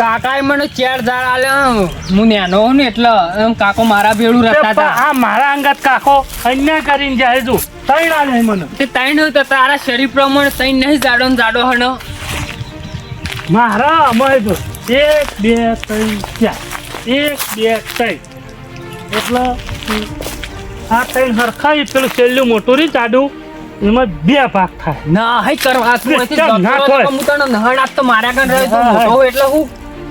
કાકાએ મને ચાર દાળ આલે હું નેનો હું ને એટલે એમ કાકો મારા ભેળું તે રહેતા હતા આ મારા અંગત કાકો અહીંયા કરીને જાય તું તૈણ આલે મને. તે ત્રણ તો તારા શરીર પ્રમાણે તૈણ નહીં જાડો ને જાડો હનો મારા અમાય તો એક બે ત્રણ ચાર. એક બે ત્રણ. એટલે આ ત્રણ હરખાઈ પેલું છેલ્લું મોટું રી જાડું. એમાં બે ભાગ થાય. ના હઈ કરવા ના તો મારા કન રહ્યો એટલે હું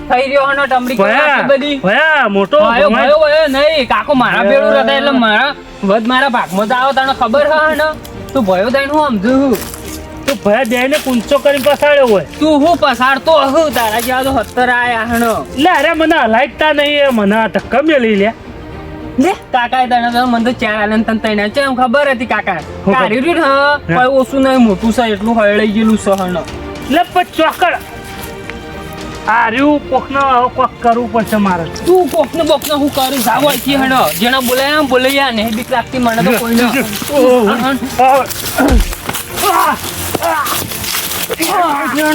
થઈ રહ્યો હનો નાખી બધી? ભયા મોટો ભયો ભયો ભયો નહીં કાકો મારા. ભેળું રહેતા એટલે મારા વધ મારા ભાગમાં તો આવો તને ખબર હે ને તું ભયો થઈને હું સમજુ તું ભયા જઈને કુંચો કરીને પસાડ્યો હોય. તું હું પસાડતો હું તારા જેવા તો હતર આયા હણો લે અરે મને હલાઈતા નહીં મને ધક્કા મેલી લે. લે કાકા તને તો મને તો ચાર આનંદ તને તને છે એમ ખબર હતી કાકા. કાઢ્યું રહ્યું હા? ઓછું નહીં મોટું છે એટલું હળઈ ગયેલું સહન લે પણ ચોકડ. આ રહ્યું કોકનો હવે કોક કરવું પડશે મારે. તું કોકનો બોકનો હું કરું? જાવ અહીંથી હણ જેને બોલાય એમ બોલાય ને બીક લાગતી મને તો કોઈ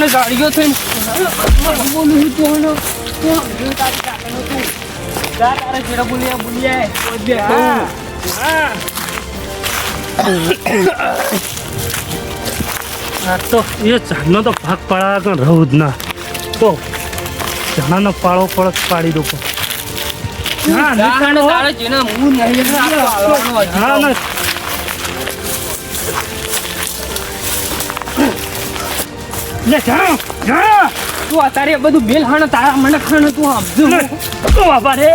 ને ગાડીઓ થઈને બોલું તું હણ તારી બોલ્યા. તો એ ચાંદનો તો ભાગ પડાવ રહું જ ના. તો ચણાનો પાળો પડક પાડી દો તો. અત્યારે બધું બેલ હણ તારા મને ખણ તું સમજુ બાપા રે.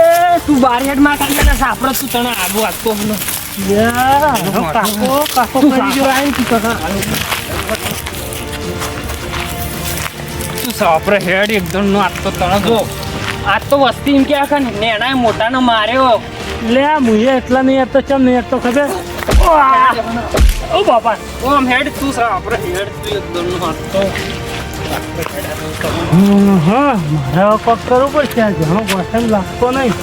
તું બાર હેડમાં કાઢી ને સાપરો તું તને આગો આપતો કાકો કાકો કરી સાપરો તું. તું હેડ એકદમ નો આપતો તને જો આજ તો વસ્તી એમ કે આખા નેના મોટાનો માર્યો. લે મુએ એટલા નહીં હેડતો ચમ નહીં હેડતો ખબર? ઓ બાપા ઓ આમ હેડ તું સાપરો હેડ તું એકદમ નો આપતો હમ, હા મારે કોક કરવું પડશે આ જણો વસન લાગતો નહીં.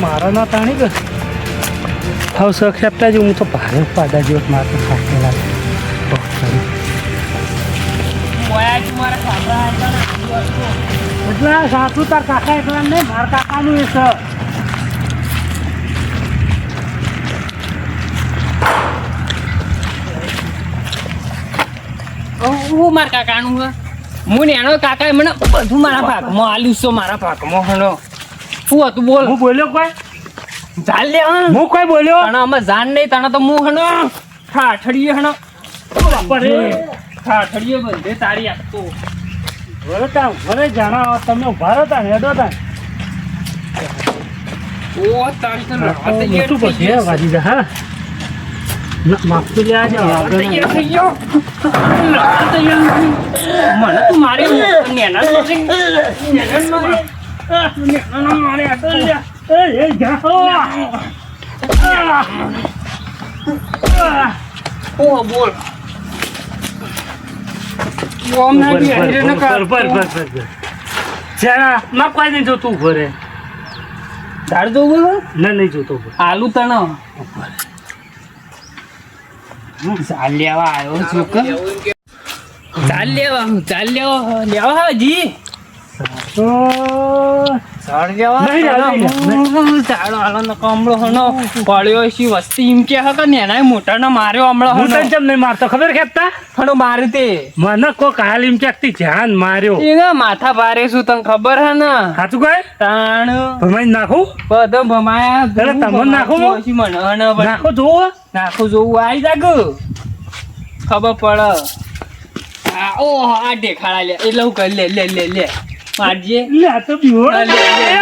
મારા ના તાણી ગયો. હવે સખ જ હું તો ભારે પાડા જેવો મારે તો લાગે એટલે સાચું તાર કાકા એકલા નહીં મારા કાકાનું એ છે. હું મારા કાકાનું હે. હું ને એનો કાકાએ મને બધું મારા ભાગમાં આલ્યું છે મારા ભાગમાં હણો. શું હતું બોલ. હું બોલ્યો કોઈ? ચાલ લે હું કોઈ બોલ્યો? તને અમે જાન નહીં તને તો હું હણો. ઠાઠડીએ ઠાઠડીએ બંધે તારી આપતો. વરતા વરે જાણા તમે ઊભા તા હેડો તા. ઓ તારી તો લડવા તૈયાર પછી વાજી જા હા. ના માગતું આજે આગળ થઈ ગયો. લડવા તૈયાર મને તું મારી નેના નેના મારી. નેના મારી આ તો એ એ જા ઓ બોલ ઓમ ના બી હરીરે ન કર. જાણા માં કોઈ નહીં જોતું ભરે. રે જોવું ના નહીં જોતો આલુ તણ. ચાલ લેવા આવ્યો છું કે? ચાલ લેવા ચાલ લેવા. લેવા હજી માથા ભારે શું તને ખબર હે ને? સાચું કહે? તાણ. ભમાઈ નાખું? બધા ભમાયા તમે નાખું? મને નાખો જોવો નાખું જોવું આવી જાગ. ખબર પડ. આ ઓ આ દેખાડા લે. એટલે હું કરી લે લે લે લે. મારજે લે આ તો બીવો. લે લે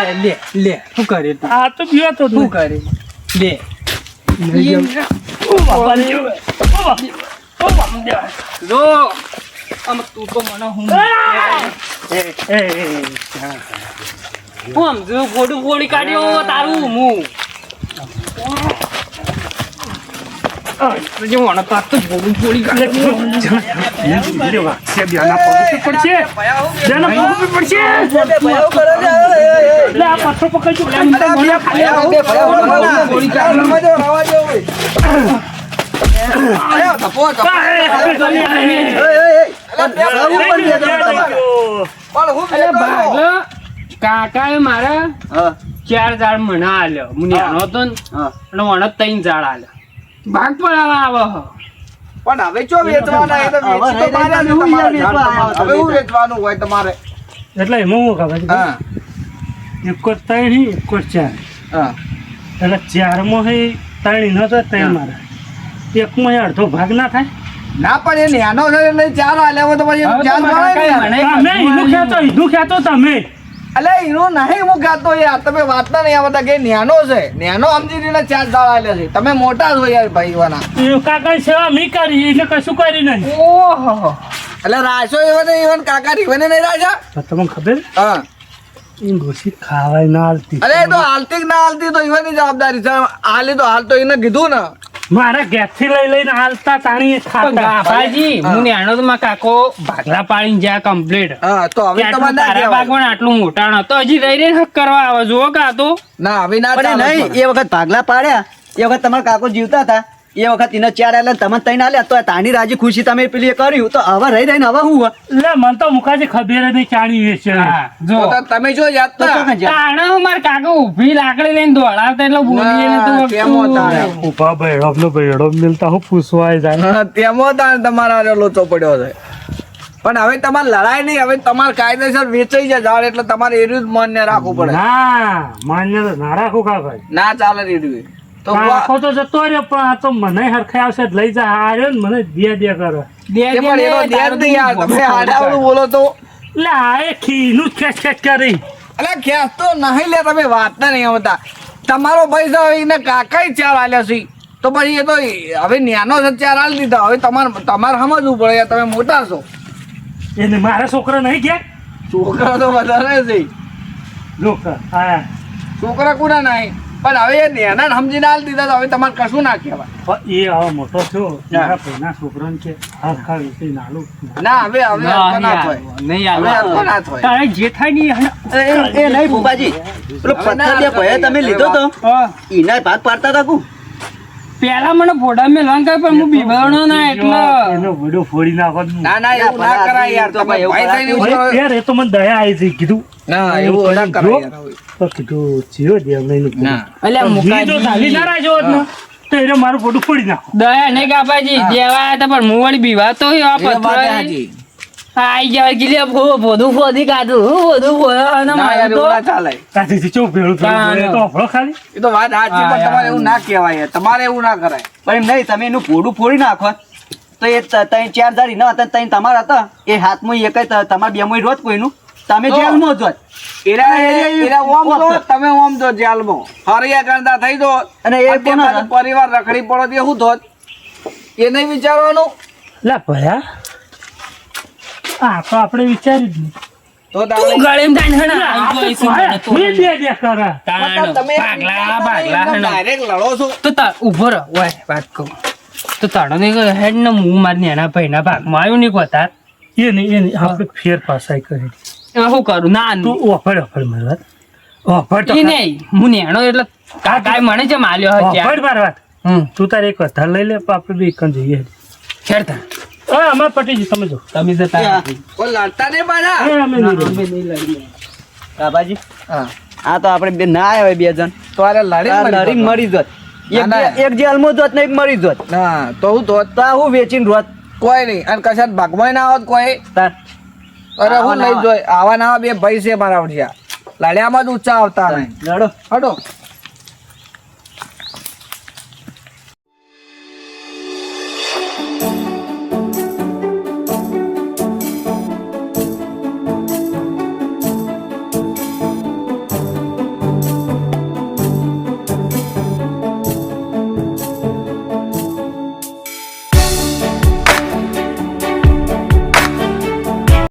લે લે લે શું કરે તું? આ તો બીવો તો શું કરે? લે. ઓ બાપા રે. ઓ બાપા. ઓ બાપા. જો આમ તું તો મને હું એ, એ, એ, હું. આમ જો ફોટું ફોડી કાઢ્યો તારું હું? જે મને તાર તો ફોડી કાઢ્યો લે, વાગશે, બેના પગ પડશે. બેના પગ પડશે. લે, આ પાછો પકડજો. લે, ખાલી છું. કાકાએ મારે ચાર ઝાડ મને આલ્યો હું નાનો હતો ને. અને મને ત્રણ ઝાડ આલ્યો ભાગ પડાવવા આવે હો. પણ હવે જો વેચવાના એ તો વેચી તો તમારે. હવે હું વેચવાનું હોય તમારે. એટલે એમાં હું ખબર છે? હા. એકો ત્રણ એકો ચાર. હા. એટલે ચારમાં હે ત્રણ ન તો ત્રણ મારે. એકમાં અડધો ભાગ ના થાય? ના પણ એ નાનો છે એટલે ચાર આલ્યા હોય તો પછી ચાર મળે તમે ઈનું ખેતો ઈનું ખેતો તમે. અલે એનું નહીં હું કહેતો યાર. તમે વાત ના નહીં આવતા કે ન્યાનો છે. ન્યાનો સમજીને ચાર દાળ છે. તમે મોટા છો યાર ભાઈ વાના. કાકા સેવા મી કરી એટલે કશું કરી નહીં. ઓહો. એટલે રાશો એવો ને ઇવન ને કાકા રીવાને નહીં રાજા? તમને ખબર? હા. ડોસી ખાવાય ના હાલતી. અરે તો હાલતી ના હાલતી તો એવાની જવાબદારી છે. હાલે તો હાલ તો એને કીધું ને. મારા ઘેરથી લઈ લઈને હાલતા તાણી ગાભાજી હું. નાનો તો કાકો ભાગલા પાડીને જ્યાં કમ્પ્લીટ હા તો હવે તમારે તારા કહેવાય. આટલું મોટા હતો. હજી રહી રહીને હક કરવા આવે જુઓ કાતો ના હવે ના પણ એ નહીં એ વખત ભાગલા પાડ્યા એ વખત તમારા કાકો જીવતા હતા. એ વખત એને ચાર આલે તમે તઈને આલે તો તાની રાજી ખુશી તમે પેલી એ કર્યું. તો હવે રહી રહીને હવે હું એટલે મને તો મુખાજી ખબર નહીં ચાણી હા. જો. તમે જો યાદ તો. તાણે હું મારા કાકા ઊભી લાકડી લઈને દોડાવતા એટલે બોલીએ ને તો કેમો હોતા તો ઊભા બેડો નો બેડો મિલતા હું પૂછવાય જાય તેમો તાણ તમારા લોચો પડ્યો છે? પણ હવે તમારે લડાઈ નહીં હવે તમારે કાયદેસર વેચાઈ જાય ઝાડ એટલે તમારે એર્યું જ માન્ય રાખવું પડે. ના માન્ય તો ના રાખું કાકા ના ચાલે રેડવી તો આખો તો જતો રહ્યો પણ આ તો મને હરખાઈ આવશે જ લઈ જા આ ને મને દે દે કરો. દે એ દે પણ ને, એનો ધ્યાન તારું નહીં યાર તમે આડાવડું બોલો તો. એટલે આ એ ખીનું ખેંચ ખેંચ કરી. અલે ખેસ તો નહીં લે તમે વાત નહીં આવતા. તમારો ભાઈ છે એને કાકા ચાર આલ્યા છે. તો પછી એ તો હવે ન્યાનો છે ચાર આલ દીધા. હવે તમારે તમારે સમજવું પડે તમે મોટા છો. એને મારા છોકરા નહીં ગયા છોકરા તો વધારે છે. છોકરા કોના નહીં? પણ હવે એ નેના સમજીને આલ દીધા તો હવે તમારે કશું ના કહેવાય. એ હવે મોટો થયો. મારા ભાઈના છોકરાને કે આખા વિશે નાલું. ના હવે હવે ના, નહીં થાય આવે. નહીં હવે ના થાય તારે જે થાય ને એ- નહીં ભૂપાજી. પેલો પથ્થર જે ભયે તમે લીધો તો. હા. એના ભાગ પાડતા હતા કુ? પેલા મને ફોટા મેલવાનું કહે પણ હું બીબાણો ના એટલે એનો વીડિયો ફોડી નાખો ના ના એવું ના કરાય યાર તમે એવું યાર એ તો મને દયા આવી છે કીધું. ના એવું ના કરાય યાર તો કીધું જીવો દે એમ નહીં ના. અલ્યા તો ખાલી ના રાજો ને તો એને મારું ફોટું ફોડી નાખો. દયા નહીં કાપાજી દેવા હતા પણ મુવાડી વળી બીવાતો આ સાચી. આઈ ગયા ગીલે બધું ફોદી કાઢું હું બધું ફોડ્યો અને મારું તો ચાલે. ત્યાંથી ચો ભેળું. તો આપણો ખાલી? એ તો વાત સાચી પણ. તમારે એવું ના કહેવાય. તમારે એવું ના કરાય. પણ નહીં તમે એનું ફોડું ફોડી નાખો. તો એ તઈ ચાર ધારી ન હતા તઈ તમારા હતા. એ હાથમાં એક તમારા બે રોત કોઈનું. તમે. જેલમાં જોત. એરા એરા ઓમ તો. તમે ઓમ તો જેલમાં. હરિયા કરતા થઈ દો અને એ પરિવાર રખડી પડો તે હું થોત એ નહીં વિચારવાનું? લા ભયા. આ તો આપણે વિચાર્યું જ નહીં. તો તું તારે- તાણ હણા આઈ ગયો ભયા, ઈસી મેં બે બે કરા. તાણ તમે ભાગલા ભાગલા એકદમ હણા direct લડો છો. તો તા ઊભો રહો. ઓય વાત કહું. તો તાણો ને હેડ ને હું મારી નાના ભાઈના ભાગમાં આવ્યું નહીં કોતાર એ નહીં એ નહીં આપણે ફેર પાસાઈ કરી એમાં શું કરું? ના તું ઓફર ઓફર મારી વાત. તો નહીં હું નેણો એટલે કાકા મને છે માલ્યો ઓફર મારી વાત. તું તારે એક વધારે લઈ લે આપડે આપણે બે એકન જઈએ. ખેડતા. હા અમારે તમે જો તમે જતા ત્યાં. લડતા નહીં પાછા? અમે નહીં લઈએ. કાબાજી હા આ તો આપણે બે ના આવ્યા બે જણ. તો અરે લડી આ મરી જતો. એક ના, ના. જે- એક જેલમાં જોત ને એક મરી જોત. ના તો હું તો તો હું વેચીને રોત. કોઈ નહીં. અને કશાત ભાગમાં ના આવત કોઈ. અરે હું ના જોઈ આવા ના બે ભાઈ છે મારા વડિયા. લડ્યામાં જ ઊંચા આવતા નહીં. લડો. હટો.